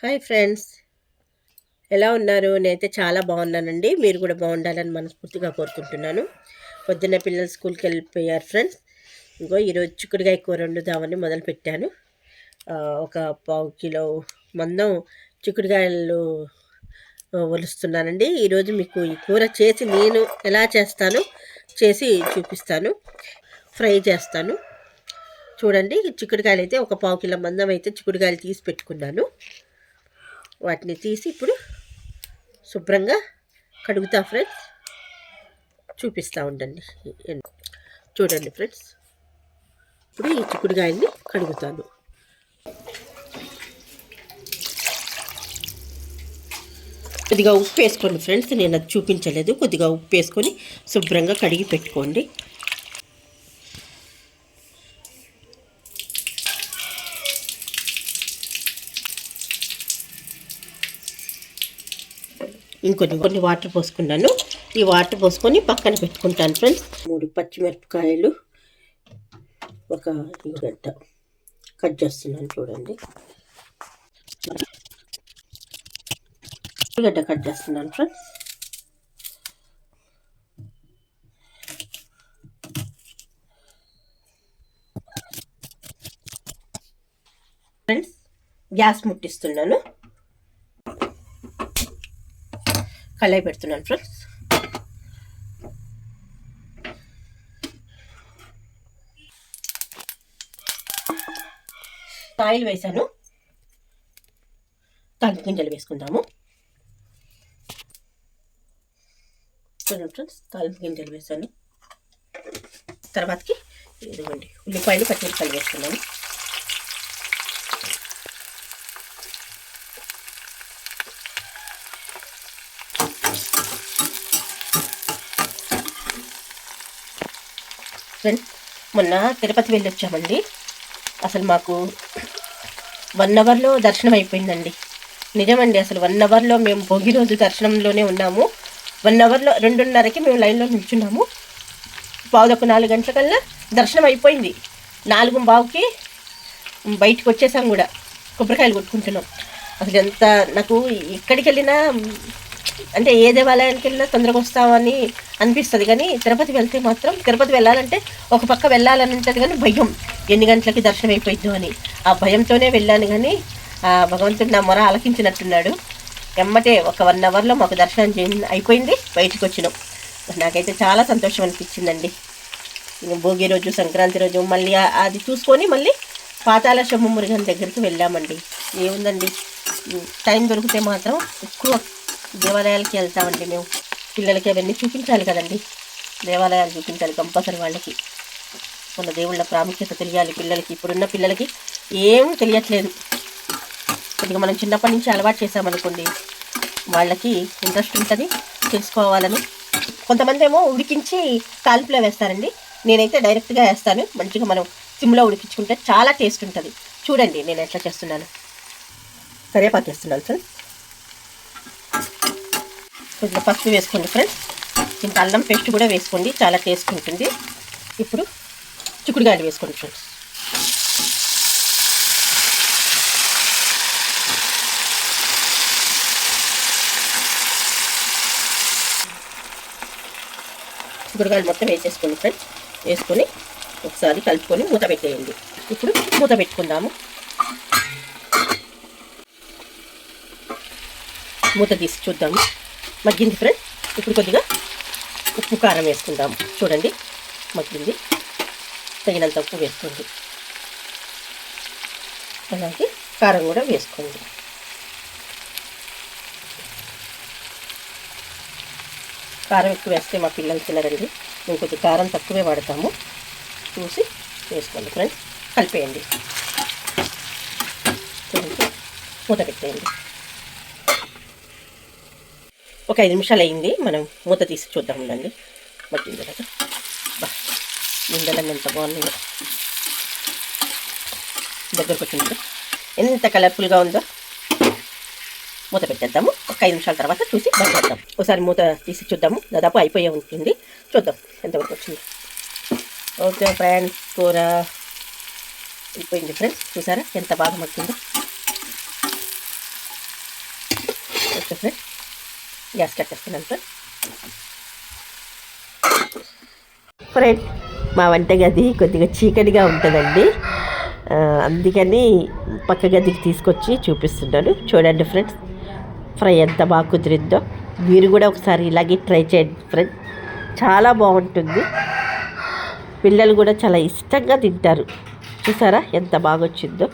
Hi friends. ఎలా ఉన్నారు? నేనైతే చాలా బాగున్నానండి. మీరు కూడా బాగుండాలని మనస్ఫూర్తిగా కోరుకుంటున్నాను. పొద్దున్న పిల్లలు స్కూల్కి వెళ్ళిపోయారు ఫ్రెండ్స్. ఇంకో ఈరోజు చిక్కుడుగాయ కూర వండుదామని మొదలుపెట్టాను ఒక పావు కిలో మందం చిక్కుడుగాయలు వలుస్తున్నానండి ఒలుస్తున్నానండి. ఈరోజు మీకు ఈ కూర చేసి నేను ఎలా చేస్తాను చేసి చూపిస్తాను. ఫ్రై చేస్తాను. చూడండి చిక్కుడుకాయలు అయితే ఒక పావు కిలో మందం అయితే చిక్కుడుకాయలు తీసి పెట్టుకున్నాను. వాటిని తీసి ఇప్పుడు శుభ్రంగా కడుగుతా ఫ్రెండ్స్. చూపిస్తూ ఉండండి. చూడండి ఫ్రెండ్స్. ఇప్పుడు ఈ చిక్కుడుగాయల్ని కడుగుతాను. కొద్దిగా ఉప్పు వేసుకోండి ఫ్రెండ్స్. నేను అది చూపించలేదు. కొద్దిగా ఉప్పు వేసుకొని శుభ్రంగా కడిగి పెట్టుకోండి. ఇంకొన్ని కొన్ని వాటర్ పోసుకున్నాను. ఈ వాటర్ పోసుకొని పక్కన పెట్టుకుంటాను ఫ్రెండ్స్. మూడు పచ్చిమిరపకాయలు ఒక గంట కట్ చేస్తున్నాను చూడండి. ఉల్లిగడ్డ కట్ చేస్తున్నాను ఫ్రెండ్స్. Friends gas ముట్టిస్తున్నాను. కళాయి పెడుతున్నాను ఫ్రెండ్స్. ఆయిల్ వేసాను. తాగి గింజలు వేసుకుందాము. చూడండి ఫ్రెండ్స్ తాలింపు గింజలు వేసాను. తర్వాతకి ఇదిగోండి ఉల్లిపాయలు పచ్చిమిరపకాయలు వేసుకున్నాను ఫ్రెండ్స్ మొన్న తిరుపతి వెళ్ళి వచ్చామండి అసలు మాకు వన్ అవర్లో దర్శనం అయిపోయిందండి. నిజమండి అసలు వన్ అవర్లో మేము భోగి రోజు దర్శనంలోనే ఉన్నాము. వన్ అవర్లో రెండున్నరకి మేము లైన్లో నిల్చున్నాము. పావుదొక నాలుగు గంటలకల్లా దర్శనం అయిపోయింది. నాలుగు బావుకి బయటకు వచ్చేసాం కూడా. కొబ్బరికాయలు కొట్టుకుంటున్నాం. అసలు ఎంత నాకు ఎక్కడికి వెళ్ళినా అంటే ఏ దేవాలయానికి వెళ్ళినా తొందరగా వస్తామని అనిపిస్తుంది. కానీ తిరుపతి వెళ్తే మాత్రం తిరుపతి వెళ్ళాలంటే ఒక పక్క వెళ్ళాలని ఉంటుంది కానీ భయం. ఎన్ని గంటలకి దర్శనం అయిపోయిద్దు అని. ఆ భయంతోనే వెళ్ళాను కానీ ఆ భగవంతుడు నా మొర ఆలకించినట్టున్నాడు. ఎమ్మటే ఒక వన్ అవర్లో మాకు దర్శనం చేయ అయిపోయింది బయటకు వచ్చినాం నాకైతే చాలా సంతోషం అనిపించిందండి. భోగి రోజు సంక్రాంతి రోజు మళ్ళీ అది చూసుకొని మళ్ళీ పాతాళ శంభు మురుగన్ దగ్గరికి వెళ్ళామండి. ఏముందండి? టైం దొరికితే మాత్రం ఎక్కువ దేవాలయాలకి వెళ్తామండి మేము. పిల్లలకి అవన్నీ చూపించాలి కదండి. దేవాలయాలు చూపించాలి కంపల్సరీ వాళ్ళకి. మన దేవుళ్ళ ప్రాముఖ్యత తెలియాలి పిల్లలకి. ఇప్పుడున్న పిల్లలకి ఏం తెలియట్లేదు. కొద్దిగా మనం చిన్నప్పటి నుంచి అలవాటు చేసామనుకోండి వాళ్ళకి ఇంట్రెస్ట్ ఉంటుంది తెలుసుకోవాలని కొంతమంది ఏమో ఉడికించి కాల్పులో వేస్తారండి. నేనైతే డైరెక్ట్గా వేస్తాను. మంచిగా మనం సిమ్లో ఉడికించుకుంటే చాలా టేస్ట్ ఉంటుంది. చూడండి నేను ఎట్లా చేస్తున్నాను. కరివేపాకు వేస్తున్నాను సార్. కొద్దిగా పసుపు వేసుకోండి ఫ్రెండ్స్ ఇంత అల్లం పేస్ట్ కూడా వేసుకోండి చాలా టేస్ట్ ఉంటుంది. ఇప్పుడు చిక్కుడుగాయలు వేసుకోండి ఫ్రెండ్స్ చిక్కుడుగాయలు మొత్తం వేసేసుకోండి ఫ్రెండ్స్ వేసుకొని ఒకసారి కలుపుకొని మూత పెట్టేయండి. ఇప్పుడు మూత పెట్టుకుందాము. మూత తీసి చూద్దాము. మగ్గింది ఫ్రెండ్ ఇప్పుడు కొద్దిగా ఉప్పు కారం వేసుకుందాం. చూడండి మగ్గింది. తగినంత ఉప్పు వేసుకోండి. అలాగే కారం కూడా వేసుకోండి. కారం ఎక్కువ వేస్తే మా పిల్లలు తినరండి. మేము కొద్దిగా కారం తక్కువే వాడతాము. చూసి వేసుకోండి ఫ్రెండ్స్ కలిపేయండి. మూత పెట్టేయండి. ఒక ఐదు నిమిషాలు అయింది. మనం మూత తీసి చూద్దాం ఉండండి. మగ్గింది కదా. బా ఎంత బాగుంది. దగ్గరకు వచ్చింది ఎంత కలర్ఫుల్గా ఉందో. మూత పెట్టేద్దాము. ఒక ఐదు నిమిషాల తర్వాత చూసి బంద్ చేద్దాం. ఒకసారి మూత తీసి చూద్దాము. దాదాపు అయిపోయే ఉంటుంది. చూద్దాం ఎంతవరకు వచ్చింది. ఓకే ఫ్రెండ్స్ కూర అయిపోయింది ఫ్రెండ్స్. చూసారా? ఎంత బాగా మగ్గిందో ఓకే ఫ్రెండ్ గ్యాస్ కట్టేస్తున్నాను ఫ్రెండ్ మా వంట గది కొద్దిగా చీకటిగా ఉంటుందండి. అందుకని పక్క గదికి తీసుకొచ్చి చూపిస్తున్నాను. చూడండి ఫ్రెండ్స్ ఫ్రై ఎంత బాగా కుదిరిందో. మీరు కూడా ఒకసారి ఇలాగే ట్రై చేయండి ఫ్రెండ్. చాలా బాగుంటుంది. పిల్లలు కూడా చాలా ఇష్టంగా తింటారు. చూసారా ఎంత బాగా వచ్చిందో.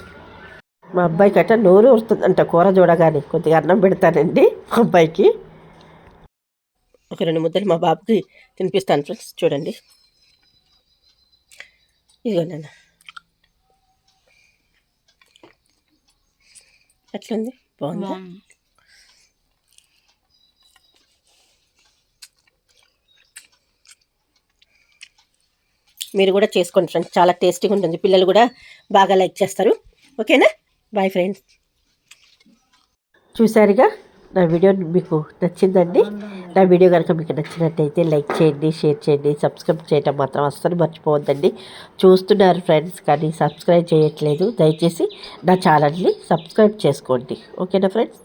మా అబ్బాయికి అట్ట నోరు వస్తుందంట కూర చూడగానే. కొద్దిగా అన్నం పెడతానండి మా అబ్బాయికి. ఒక రెండు ముద్దలు మా బాబుకి తినిపిస్తాను ఫ్రెండ్స్. చూడండి. ఇదిగో నాన్న. ఎట్లుంది? బాగుందా? మీరు కూడా చేసుకోండి ఫ్రెండ్స్. చాలా టేస్టీగా ఉంటుంది. పిల్లలు కూడా బాగా లైక్ చేస్తారు. ఓకేనా? Bye friends. చూసారుగా? నా వీడియో మీకు నచ్చిందండి నా వీడియో కనుక మీకు నచ్చినట్టయితే లైక్ చేయండి షేర్ చేయండి సబ్స్క్రైబ్ చేయటం మాత్రం అస్సలు మర్చిపోవద్దండి. చూస్తున్నారు ఫ్రెండ్స్ కానీ సబ్స్క్రైబ్ చేయట్లేదు. దయచేసి నా ఛానల్ని సబ్స్క్రైబ్ చేసుకోండి. ఓకేనా ఫ్రెండ్స్?